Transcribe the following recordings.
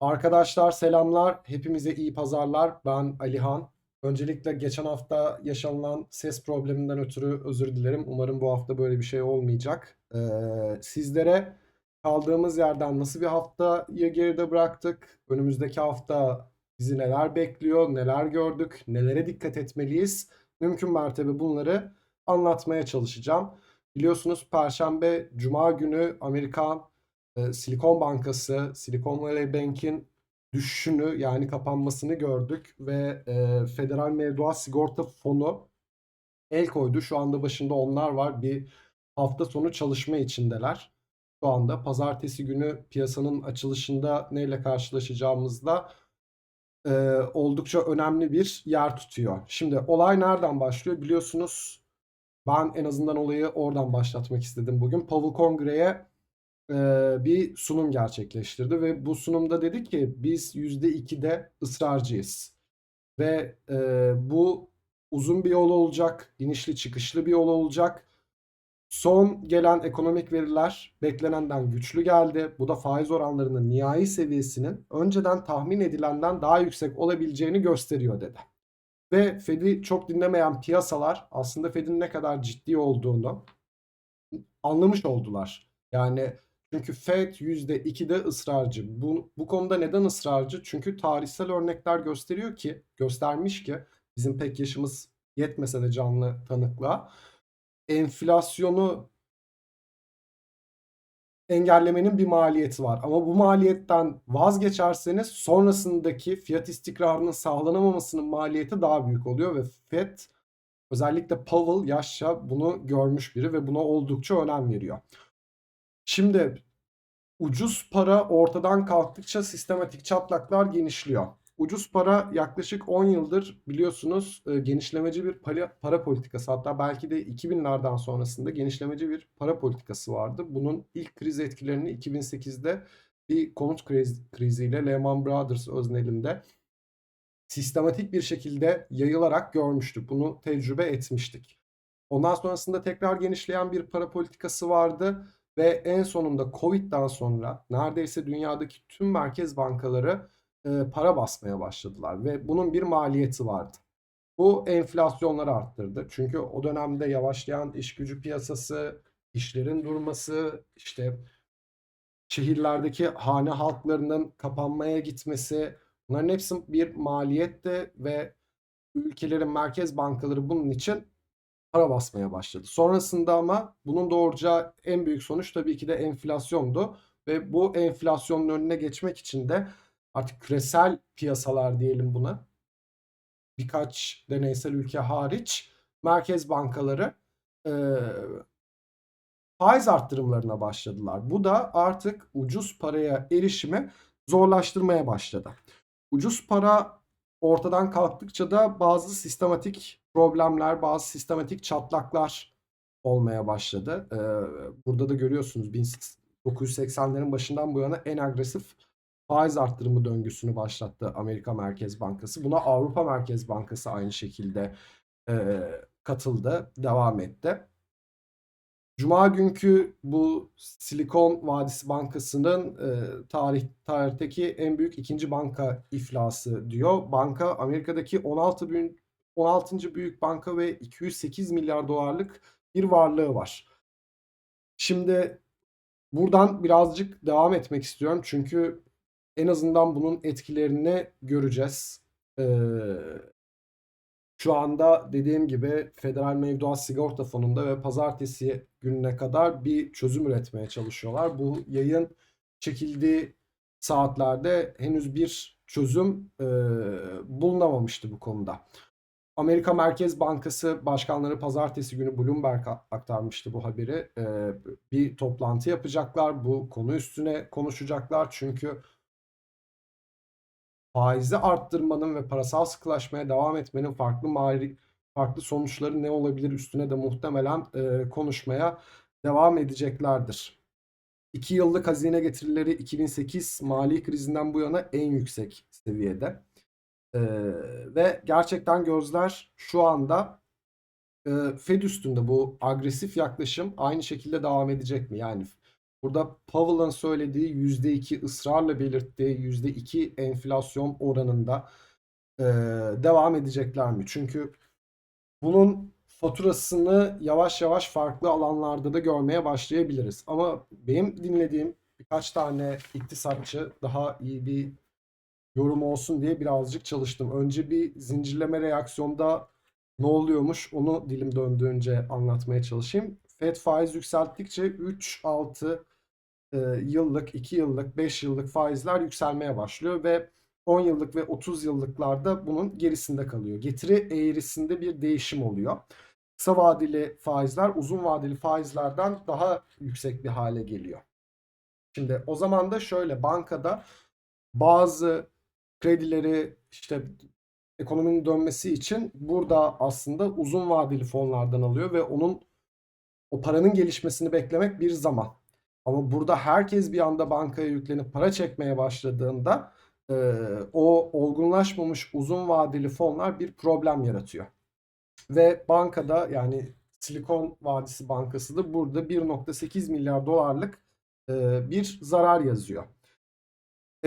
Arkadaşlar selamlar. Hepimize iyi pazarlar. Ben Alihan. Öncelikle geçen hafta yaşanılan ses probleminden ötürü özür dilerim. Umarım bu hafta böyle bir şey olmayacak. Ee, sizlere kaldığımız yerden nasıl bir haftayı geride bıraktık? Önümüzdeki hafta bizi neler bekliyor? Neler gördük? Nelere dikkat etmeliyiz? Mümkün mertebe bunları anlatmaya çalışacağım. Biliyorsunuz Perşembe, Cuma günü Amerikan Silikon Bankası, Silicon Valley Bank'in düşüşünü yani kapanmasını gördük ve e, Federal Mevduat Sigorta Fonu el koydu. Şu anda başında onlar var. Bir hafta sonu çalışma içindeler. Şu anda pazartesi günü piyasanın açılışında neyle karşılaşacağımızda e, oldukça önemli bir yer tutuyor. Şimdi olay nereden başlıyor? Biliyorsunuz ben en azından olayı oradan başlatmak istedim bugün. Powell Kongre'ye bir sunum gerçekleştirdi ve bu sunumda dedi ki biz %2'de ısrarcıyız. Ve bu uzun bir yol olacak, inişli çıkışlı bir yol olacak. Son gelen ekonomik veriler beklenenden güçlü geldi. Bu da faiz oranlarının nihai seviyesinin önceden tahmin edilenden daha yüksek olabileceğini gösteriyor dedi. Ve Fed'i çok dinlemeyen piyasalar aslında Fed'in ne kadar ciddi olduğunu anlamış oldular. Yani çünkü Fed %2'de ısrarcı. Bu, bu konuda neden ısrarcı? Çünkü tarihsel örnekler gösteriyor ki, göstermiş ki bizim pek yaşımız yetmese de canlı tanıklığa enflasyonu engellemenin bir maliyeti var. Ama bu maliyetten vazgeçerseniz sonrasındaki fiyat istikrarının sağlanamamasının maliyeti daha büyük oluyor ve Fed özellikle Powell yaşça bunu görmüş biri ve buna oldukça önem veriyor. Şimdi ucuz para ortadan kalktıkça sistematik çatlaklar genişliyor. Ucuz para yaklaşık 10 yıldır biliyorsunuz e, genişlemeci bir para, politikası hatta belki de 2000'lerden sonrasında genişlemeci bir para politikası vardı. Bunun ilk kriz etkilerini 2008'de bir konut kriz, kriziyle Lehman Brothers öznelinde sistematik bir şekilde yayılarak görmüştük. Bunu tecrübe etmiştik. Ondan sonrasında tekrar genişleyen bir para politikası vardı ve en sonunda Covid'den sonra neredeyse dünyadaki tüm merkez bankaları e, para basmaya başladılar ve bunun bir maliyeti vardı. Bu enflasyonları arttırdı. Çünkü o dönemde yavaşlayan iş gücü piyasası, işlerin durması, işte şehirlerdeki hane halklarının kapanmaya gitmesi bunların hepsi bir maliyetti ve ülkelerin merkez bankaları bunun için para basmaya başladı. Sonrasında ama bunun doğuracağı en büyük sonuç tabii ki de enflasyondu ve bu enflasyonun önüne geçmek için de artık küresel piyasalar diyelim buna birkaç deneysel ülke hariç merkez bankaları e, faiz arttırımlarına başladılar. Bu da artık ucuz paraya erişimi zorlaştırmaya başladı. Ucuz para ortadan kalktıkça da bazı sistematik problemler, bazı sistematik çatlaklar olmaya başladı. Ee, burada da görüyorsunuz 1980'lerin başından bu yana en agresif faiz arttırımı döngüsünü başlattı Amerika Merkez Bankası. Buna Avrupa Merkez Bankası aynı şekilde e, katıldı, devam etti. Cuma günkü bu Silikon Vadisi Bankası'nın e, tarih tarihteki en büyük ikinci banka iflası diyor. Banka Amerika'daki 16 bin 16. büyük banka ve 208 milyar dolarlık bir varlığı var. Şimdi buradan birazcık devam etmek istiyorum çünkü en azından bunun etkilerini göreceğiz. Ee, şu anda dediğim gibi Federal Mevduat Sigorta Fonu'nda ve pazartesi gününe kadar bir çözüm üretmeye çalışıyorlar. Bu yayın çekildiği saatlerde henüz bir çözüm e, bulunamamıştı bu konuda. Amerika Merkez Bankası başkanları pazartesi günü Bloomberg aktarmıştı bu haberi. E, bir toplantı yapacaklar. Bu konu üstüne konuşacaklar. Çünkü faizi arttırmanın ve parasal sıkılaşmaya devam etmenin farklı mali farklı sonuçları ne olabilir üstüne de muhtemelen e, konuşmaya devam edeceklerdir. 2 yıllık hazine getirileri 2008 mali krizinden bu yana en yüksek seviyede. E, ve gerçekten gözler şu anda e, Fed üstünde bu agresif yaklaşım aynı şekilde devam edecek mi? Yani Burada Powell'ın söylediği %2 ısrarla belirttiği %2 enflasyon oranında e, devam edecekler mi? Çünkü bunun faturasını yavaş yavaş farklı alanlarda da görmeye başlayabiliriz. Ama benim dinlediğim birkaç tane iktisatçı daha iyi bir yorum olsun diye birazcık çalıştım. Önce bir zincirleme reaksiyonda ne oluyormuş onu dilim döndüğünce anlatmaya çalışayım. Fed faiz yükselttikçe 3, 6 e, yıllık, 2 yıllık, 5 yıllık faizler yükselmeye başlıyor ve 10 yıllık ve 30 yıllıklarda bunun gerisinde kalıyor. Getiri eğrisinde bir değişim oluyor. Kısa vadeli faizler uzun vadeli faizlerden daha yüksek bir hale geliyor. Şimdi o zaman da şöyle bankada bazı kredileri işte ekonominin dönmesi için burada aslında uzun vadeli fonlardan alıyor ve onun o paranın gelişmesini beklemek bir zaman. Ama burada herkes bir anda bankaya yüklenip para çekmeye başladığında e, o olgunlaşmamış uzun vadeli fonlar bir problem yaratıyor. Ve bankada yani Silikon Vadisi Bankası da burada 1.8 milyar dolarlık e, bir zarar yazıyor.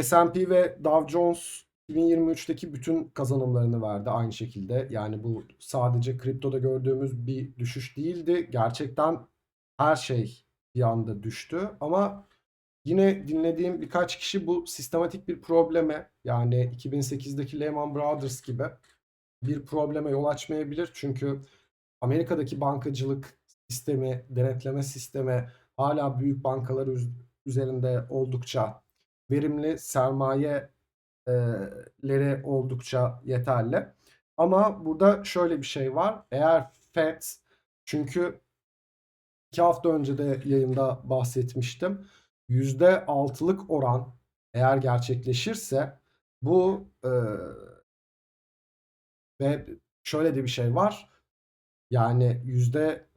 S&P ve Dow Jones 2023'teki bütün kazanımlarını verdi aynı şekilde. Yani bu sadece kriptoda gördüğümüz bir düşüş değildi. Gerçekten her şey bir anda düştü. Ama yine dinlediğim birkaç kişi bu sistematik bir probleme yani 2008'deki Lehman Brothers gibi bir probleme yol açmayabilir. Çünkü Amerika'daki bankacılık sistemi, denetleme sistemi hala büyük bankalar üzerinde oldukça verimli sermayeleri oldukça yeterli. Ama burada şöyle bir şey var. Eğer FED çünkü iki hafta önce de yayında bahsetmiştim. %6'lık oran eğer gerçekleşirse bu e, ve şöyle de bir şey var. Yani yüzde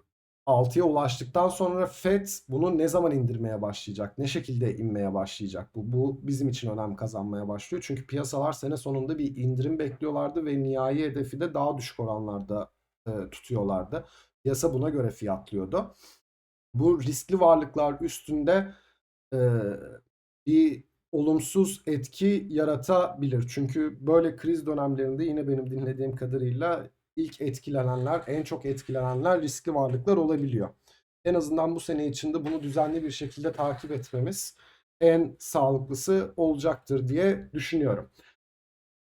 6'ya ulaştıktan sonra FED bunu ne zaman indirmeye başlayacak? Ne şekilde inmeye başlayacak? Bu, bu bizim için önem kazanmaya başlıyor. Çünkü piyasalar sene sonunda bir indirim bekliyorlardı ve nihai hedefi de daha düşük oranlarda e, tutuyorlardı. Piyasa buna göre fiyatlıyordu. Bu riskli varlıklar üstünde e, bir olumsuz etki yaratabilir. Çünkü böyle kriz dönemlerinde yine benim dinlediğim kadarıyla ilk etkilenenler, en çok etkilenenler riskli varlıklar olabiliyor. En azından bu sene içinde bunu düzenli bir şekilde takip etmemiz en sağlıklısı olacaktır diye düşünüyorum.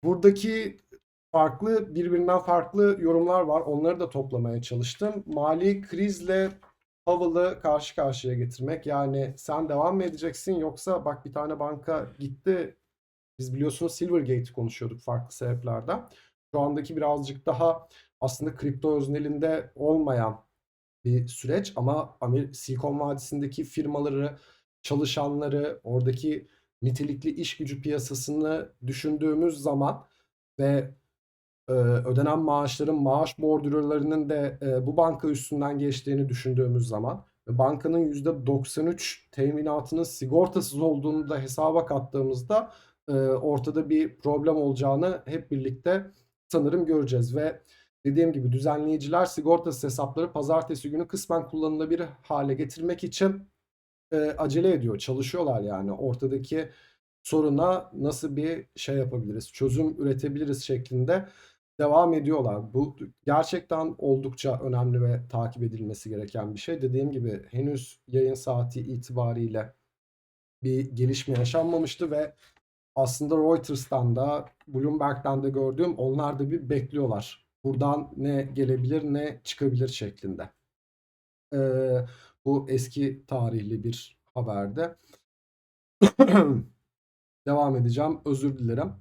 Buradaki farklı birbirinden farklı yorumlar var. Onları da toplamaya çalıştım. Mali krizle Powell'ı karşı karşıya getirmek. Yani sen devam mı edeceksin yoksa bak bir tane banka gitti. Biz biliyorsunuz Silvergate'i konuşuyorduk farklı sebeplerden. Şu andaki birazcık daha aslında kripto öznelinde olmayan bir süreç ama Silikon Vadisi'ndeki firmaları, çalışanları, oradaki nitelikli iş gücü piyasasını düşündüğümüz zaman ve e, ödenen maaşların maaş bordürlerinin de e, bu banka üstünden geçtiğini düşündüğümüz zaman ve bankanın %93 teminatının sigortasız olduğunu da hesaba kattığımızda e, ortada bir problem olacağını hep birlikte sanırım göreceğiz ve dediğim gibi düzenleyiciler sigortasız hesapları pazartesi günü kısmen kullanılabilir hale getirmek için e, acele ediyor. Çalışıyorlar yani ortadaki soruna nasıl bir şey yapabiliriz, çözüm üretebiliriz şeklinde devam ediyorlar. Bu gerçekten oldukça önemli ve takip edilmesi gereken bir şey. Dediğim gibi henüz yayın saati itibariyle bir gelişme yaşanmamıştı ve aslında Reuters'tan da Bloomberg'den de gördüğüm onlar da bir bekliyorlar. Buradan ne gelebilir ne çıkabilir şeklinde. Ee, bu eski tarihli bir haberde. Devam edeceğim. Özür dilerim.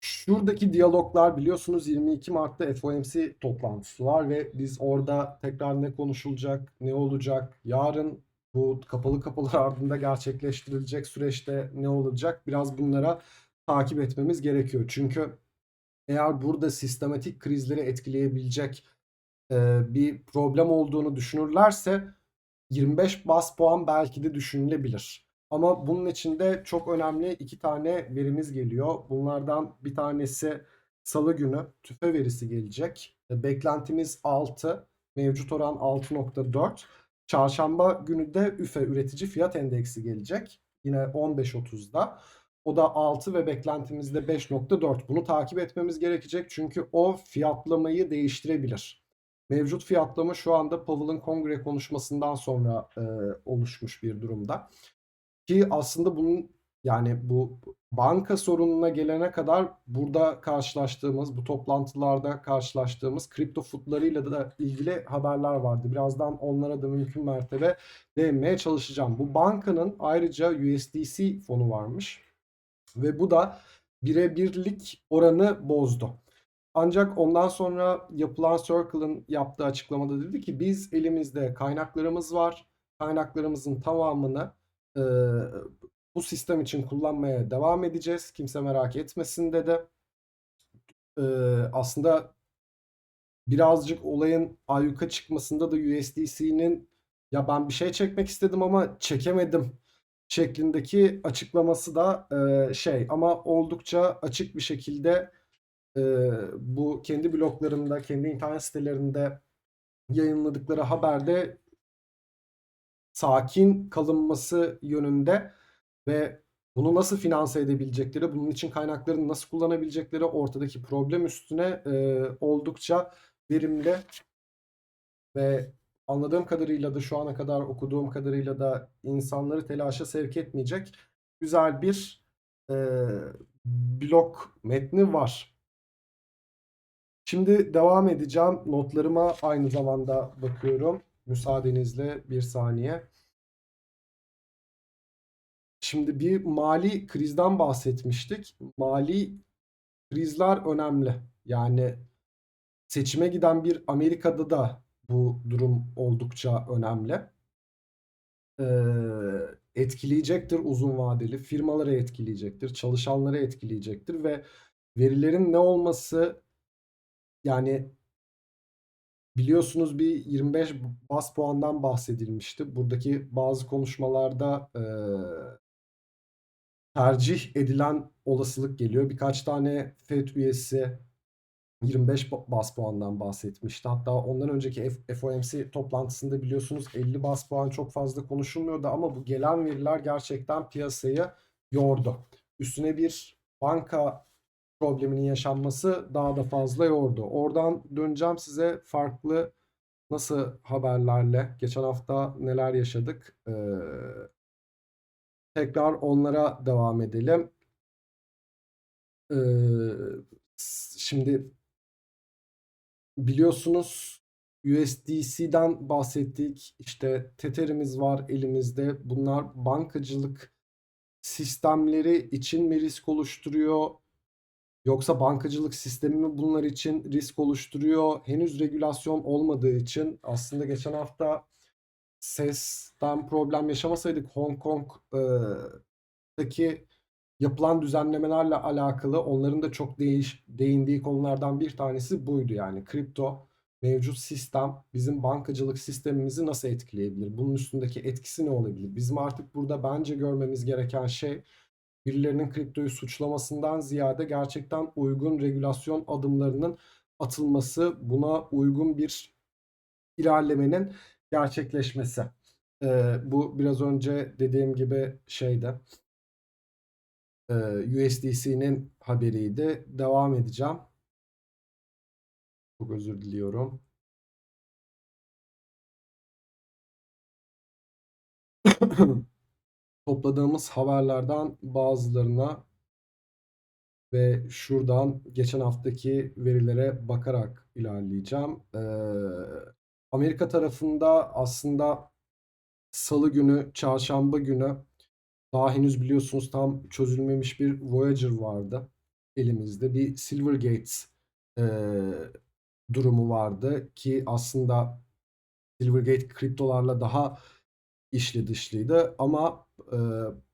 Şuradaki diyaloglar biliyorsunuz 22 Mart'ta FOMC toplantısı var ve biz orada tekrar ne konuşulacak, ne olacak, yarın bu kapalı kapılar ardında gerçekleştirilecek süreçte ne olacak biraz bunlara takip etmemiz gerekiyor. Çünkü eğer burada sistematik krizleri etkileyebilecek e, bir problem olduğunu düşünürlerse 25 bas puan belki de düşünülebilir. Ama bunun içinde çok önemli iki tane verimiz geliyor. Bunlardan bir tanesi salı günü tüfe verisi gelecek. Beklentimiz 6, mevcut oran 6.4. Çarşamba günü de üfe üretici fiyat endeksi gelecek. Yine 15.30'da. O da 6 ve beklentimizde 5.4. Bunu takip etmemiz gerekecek çünkü o fiyatlamayı değiştirebilir. Mevcut fiyatlama şu anda Powell'ın kongre konuşmasından sonra e, oluşmuş bir durumda. Ki aslında bunun yani bu banka sorununa gelene kadar burada karşılaştığımız, bu toplantılarda karşılaştığımız kripto futlarıyla da ilgili haberler vardı. Birazdan onlara da mümkün mertebe değinmeye çalışacağım. Bu bankanın ayrıca USDC fonu varmış ve bu da birebirlik oranı bozdu. Ancak ondan sonra yapılan Circle'ın yaptığı açıklamada dedi ki biz elimizde kaynaklarımız var. Kaynaklarımızın tamamını e, bu sistem için kullanmaya devam edeceğiz. Kimse merak etmesin dedi. E, aslında birazcık olayın ayyuka çıkmasında da USDC'nin ya ben bir şey çekmek istedim ama çekemedim şeklindeki açıklaması da e, şey ama oldukça açık bir şekilde e, bu kendi bloglarında, kendi internet sitelerinde yayınladıkları haberde sakin kalınması yönünde ve bunu nasıl finanse edebilecekleri, bunun için kaynaklarını nasıl kullanabilecekleri ortadaki problem üstüne e, oldukça verimli ve anladığım kadarıyla da şu ana kadar okuduğum kadarıyla da insanları telaşa sevk etmeyecek güzel bir e, blog metni var. Şimdi devam edeceğim. Notlarıma aynı zamanda bakıyorum. Müsaadenizle bir saniye. Şimdi bir mali krizden bahsetmiştik. Mali krizler önemli. Yani seçime giden bir Amerika'da da bu durum oldukça önemli. Ee, etkileyecektir uzun vadeli. Firmaları etkileyecektir. Çalışanları etkileyecektir ve verilerin ne olması yani biliyorsunuz bir 25 bas puandan bahsedilmişti. Buradaki bazı konuşmalarda e, tercih edilen olasılık geliyor. Birkaç tane FED üyesi 25 bas puandan bahsetmişti. Hatta ondan önceki FOMC toplantısında biliyorsunuz 50 bas puan çok fazla konuşulmuyordu ama bu gelen veriler gerçekten piyasayı yordu. Üstüne bir banka probleminin yaşanması daha da fazla yordu. Oradan döneceğim size farklı nasıl haberlerle geçen hafta neler yaşadık ee, tekrar onlara devam edelim. Ee, şimdi biliyorsunuz USDC'den bahsettik. İşte Tether'imiz var elimizde. Bunlar bankacılık sistemleri için mi risk oluşturuyor? Yoksa bankacılık sistemi mi bunlar için risk oluşturuyor? Henüz regülasyon olmadığı için aslında geçen hafta sesten problem yaşamasaydık Hong Kong'daki yapılan düzenlemelerle alakalı onların da çok değiş, değindiği konulardan bir tanesi buydu. Yani kripto mevcut sistem bizim bankacılık sistemimizi nasıl etkileyebilir? Bunun üstündeki etkisi ne olabilir? Bizim artık burada bence görmemiz gereken şey birilerinin kriptoyu suçlamasından ziyade gerçekten uygun regülasyon adımlarının atılması, buna uygun bir ilerlemenin gerçekleşmesi. Ee, bu biraz önce dediğim gibi şeyde e, USDC'nin haberiydi. Devam edeceğim. Çok özür diliyorum. Topladığımız haberlerden bazılarına ve şuradan geçen haftaki verilere bakarak ilerleyeceğim. Ee, Amerika tarafında aslında Salı günü, Çarşamba günü daha henüz biliyorsunuz tam çözülmemiş bir Voyager vardı elimizde. Bir Silvergate e, durumu vardı ki aslında Silvergate kriptolarla daha işli dışlıydı ama e,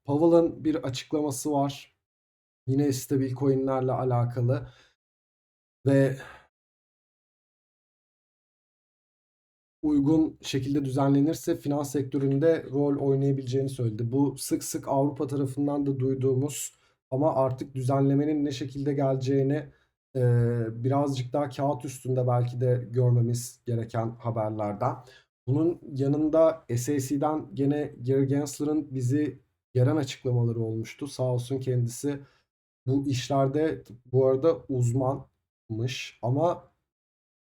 Powell'ın bir açıklaması var. Yine stabil coinlerle alakalı ve uygun şekilde düzenlenirse finans sektöründe rol oynayabileceğini söyledi. Bu sık sık Avrupa tarafından da duyduğumuz ama artık düzenlemenin ne şekilde geleceğini e, birazcık daha kağıt üstünde belki de görmemiz gereken haberlerden. Bunun yanında SAC'den gene Gary Gensler'ın bizi gelen açıklamaları olmuştu. Sağ olsun kendisi bu işlerde bu arada uzmanmış ama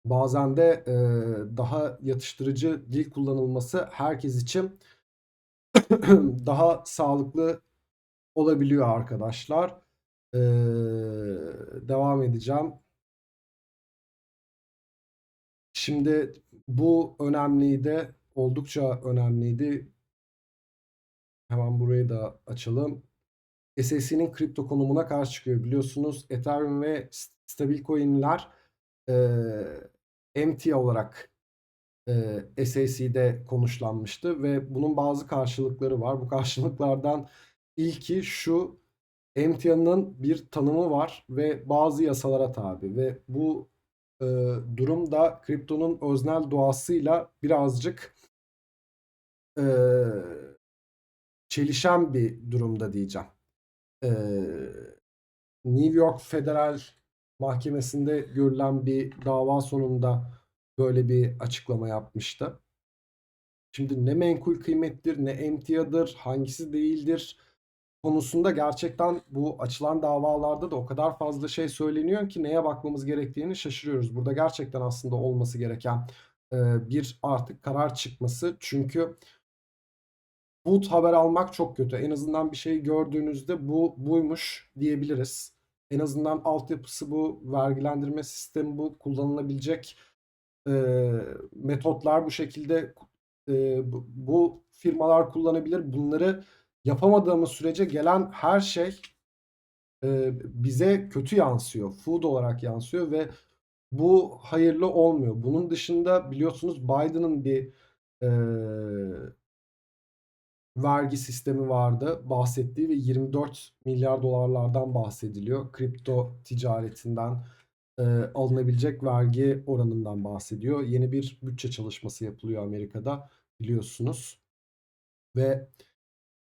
bazen de e, daha yatıştırıcı dil kullanılması herkes için daha sağlıklı olabiliyor arkadaşlar. Ee, devam edeceğim. Şimdi bu önemliydi. Oldukça önemliydi. Hemen burayı da açalım. SEC'nin kripto konumuna karşı çıkıyor. Biliyorsunuz Ethereum ve stablecoin'ler e, MT olarak e, SAC'de konuşlanmıştı ve bunun bazı karşılıkları var. Bu karşılıklardan ilki şu emtianın bir tanımı var ve bazı yasalara tabi ve bu e, durum da kriptonun öznel doğasıyla birazcık e, çelişen bir durumda diyeceğim. E, New York Federal Mahkemesi'nde görülen bir dava sonunda böyle bir açıklama yapmıştı. Şimdi ne menkul kıymettir, ne emtiadır, hangisi değildir konusunda gerçekten bu açılan davalarda da o kadar fazla şey söyleniyor ki neye bakmamız gerektiğini şaşırıyoruz. Burada gerçekten aslında olması gereken e, bir artık karar çıkması. Çünkü bu haber almak çok kötü. En azından bir şey gördüğünüzde bu buymuş diyebiliriz. En azından altyapısı bu, vergilendirme sistemi bu, kullanılabilecek e, metotlar bu şekilde e, bu, firmalar kullanabilir. Bunları yapamadığımız sürece gelen her şey e, bize kötü yansıyor. Food olarak yansıyor ve bu hayırlı olmuyor. Bunun dışında biliyorsunuz Biden'ın bir e, vergi sistemi vardı bahsettiği ve 24 milyar dolarlardan bahsediliyor. Kripto ticaretinden e, alınabilecek vergi oranından bahsediyor. Yeni bir bütçe çalışması yapılıyor Amerika'da biliyorsunuz. Ve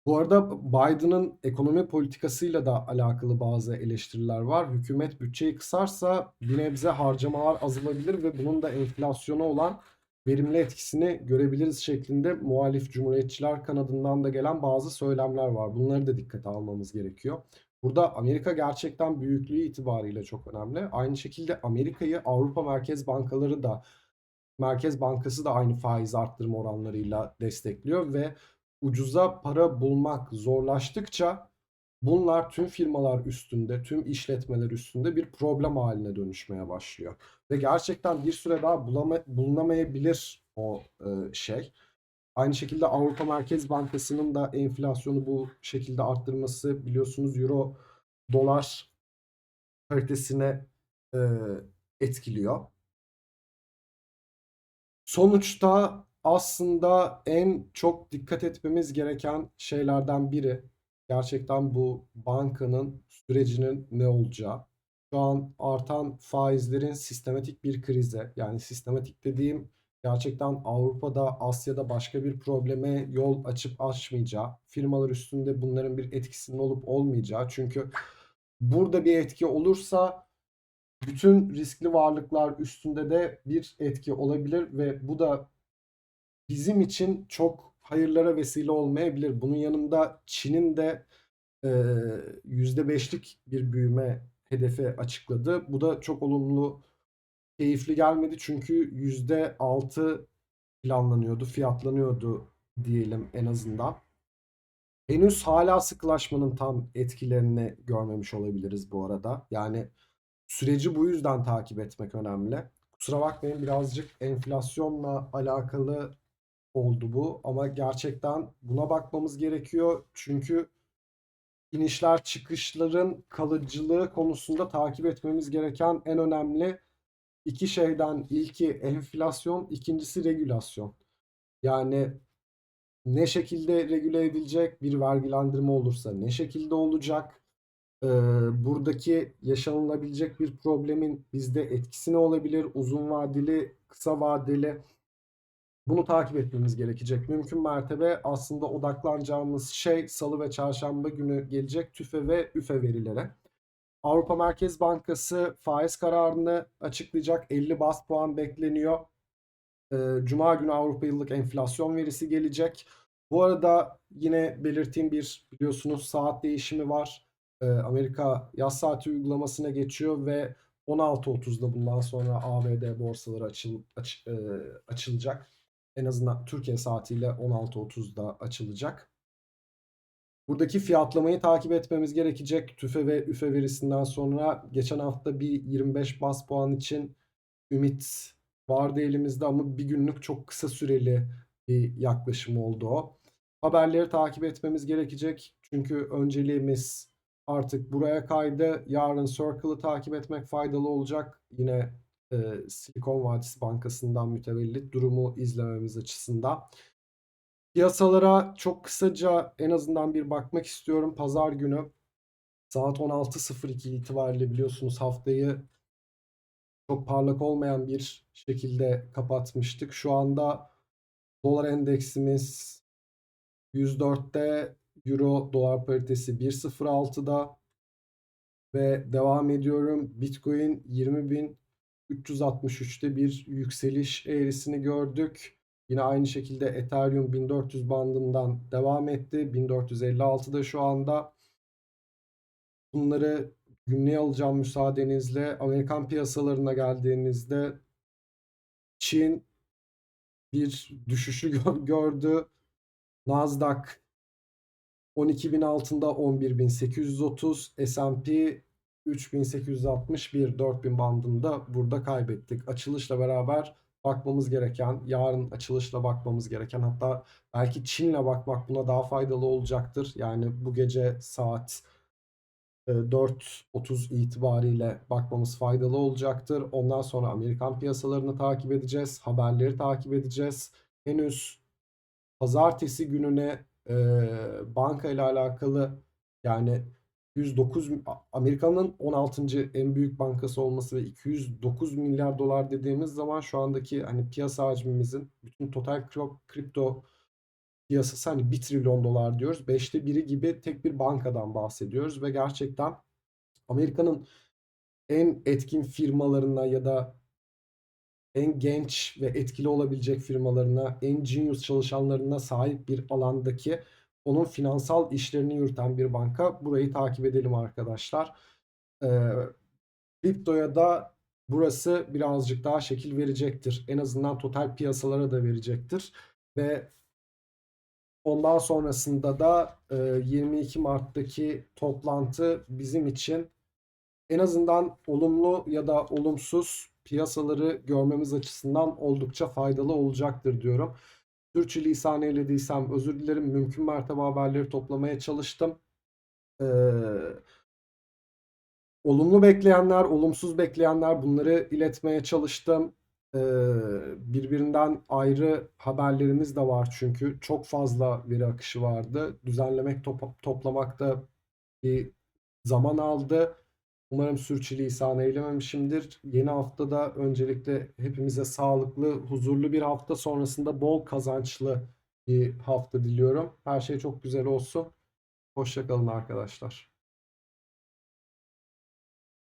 bu arada Biden'ın ekonomi politikasıyla da alakalı bazı eleştiriler var. Hükümet bütçeyi kısarsa bir nebze harcamalar azalabilir ve bunun da enflasyona olan verimli etkisini görebiliriz şeklinde muhalif cumhuriyetçiler kanadından da gelen bazı söylemler var. Bunları da dikkate almamız gerekiyor. Burada Amerika gerçekten büyüklüğü itibariyle çok önemli. Aynı şekilde Amerika'yı Avrupa Merkez Bankaları da Merkez Bankası da aynı faiz arttırma oranlarıyla destekliyor ve ucuza para bulmak zorlaştıkça bunlar tüm firmalar üstünde, tüm işletmeler üstünde bir problem haline dönüşmeye başlıyor. Ve gerçekten bir süre daha bulama, bulunamayabilir o e, şey. Aynı şekilde Avrupa Merkez Bankası'nın da enflasyonu bu şekilde arttırması biliyorsunuz euro dolar paritesine e, etkiliyor. Sonuçta aslında en çok dikkat etmemiz gereken şeylerden biri gerçekten bu bankanın sürecinin ne olacağı. Şu an artan faizlerin sistematik bir krize yani sistematik dediğim gerçekten Avrupa'da, Asya'da başka bir probleme yol açıp açmayacağı, firmalar üstünde bunların bir etkisinin olup olmayacağı. Çünkü burada bir etki olursa bütün riskli varlıklar üstünde de bir etki olabilir ve bu da bizim için çok hayırlara vesile olmayabilir. Bunun yanında Çin'in de %5'lik bir büyüme hedefi açıkladı. Bu da çok olumlu, keyifli gelmedi çünkü %6 planlanıyordu, fiyatlanıyordu diyelim en azından. Henüz hala sıkılaşmanın tam etkilerini görmemiş olabiliriz bu arada. Yani süreci bu yüzden takip etmek önemli. Kusura bakmayın birazcık enflasyonla alakalı oldu bu ama gerçekten buna bakmamız gerekiyor. Çünkü inişler çıkışların kalıcılığı konusunda takip etmemiz gereken en önemli iki şeyden ilki enflasyon, ikincisi regülasyon. Yani ne şekilde regüle edilecek bir vergilendirme olursa ne şekilde olacak? Ee, buradaki yaşanılabilecek bir problemin bizde etkisi ne olabilir? Uzun vadeli, kısa vadeli bunu takip etmemiz gerekecek. Mümkün mertebe aslında odaklanacağımız şey salı ve çarşamba günü gelecek tüfe ve üfe verilere. Avrupa Merkez Bankası faiz kararını açıklayacak. 50 bas puan bekleniyor. Eee, Cuma günü Avrupa yıllık enflasyon verisi gelecek. Bu arada yine belirteyim bir biliyorsunuz saat değişimi var. Eee, Amerika yaz saati uygulamasına geçiyor ve 16.30'da bundan sonra ABD borsaları açıl, aç, eee, açılacak. En azından Türkiye saatiyle 16.30'da açılacak. Buradaki fiyatlamayı takip etmemiz gerekecek. TÜFE ve üfe verisinden sonra geçen hafta bir 25 bas puan için ümit vardı elimizde ama bir günlük çok kısa süreli bir yaklaşım oldu o. Haberleri takip etmemiz gerekecek. Çünkü önceliğimiz artık buraya kaydı. Yarın Circle'ı takip etmek faydalı olacak. Yine e, Silikon Vadisi Bankası'ndan mütevellit durumu izlememiz açısından. Piyasalara çok kısaca en azından bir bakmak istiyorum. Pazar günü saat 16.02 itibariyle biliyorsunuz haftayı çok parlak olmayan bir şekilde kapatmıştık. Şu anda dolar endeksimiz 104'te, euro dolar paritesi 1.06'da ve devam ediyorum. Bitcoin 20.363'te bir yükseliş eğrisini gördük. Yine aynı şekilde Ethereum 1400 bandından devam etti. 1456'da şu anda. Bunları günlüğe alacağım müsaadenizle. Amerikan piyasalarına geldiğimizde Çin bir düşüşü gö- gördü. Nasdaq 12.000 altında 11.830, S&P 3861 4000 bandında burada kaybettik. Açılışla beraber bakmamız gereken, yarın açılışla bakmamız gereken hatta belki Çin'le bakmak buna daha faydalı olacaktır. Yani bu gece saat e, 4.30 itibariyle bakmamız faydalı olacaktır. Ondan sonra Amerikan piyasalarını takip edeceğiz, haberleri takip edeceğiz. Henüz pazartesi gününe e, banka ile alakalı yani 109 Amerika'nın 16. en büyük bankası olması ve 209 milyar dolar dediğimiz zaman şu andaki hani piyasa hacmimizin bütün total kripto piyasası hani 1 trilyon dolar diyoruz. 5'te biri gibi tek bir bankadan bahsediyoruz ve gerçekten Amerika'nın en etkin firmalarına ya da en genç ve etkili olabilecek firmalarına, en genius çalışanlarına sahip bir alandaki onun finansal işlerini yürüten bir banka. Burayı takip edelim arkadaşlar. Ee, kriptoya da burası birazcık daha şekil verecektir. En azından total piyasalara da verecektir. Ve ondan sonrasında da e, 22 Mart'taki toplantı bizim için en azından olumlu ya da olumsuz piyasaları görmemiz açısından oldukça faydalı olacaktır diyorum. Sürçülisan eylediysem özür dilerim. Mümkün mertebe haberleri toplamaya çalıştım. Ee, olumlu bekleyenler, olumsuz bekleyenler bunları iletmeye çalıştım. Ee, birbirinden ayrı haberlerimiz de var çünkü çok fazla veri akışı vardı. Düzenlemek, top- toplamak da bir zaman aldı. Umarım sürçülisan eylememişimdir. Yeni haftada öncelikle hepimize sağlıklı, huzurlu bir hafta sonrasında bol kazançlı bir hafta diliyorum. Her şey çok güzel olsun. Hoşça kalın arkadaşlar.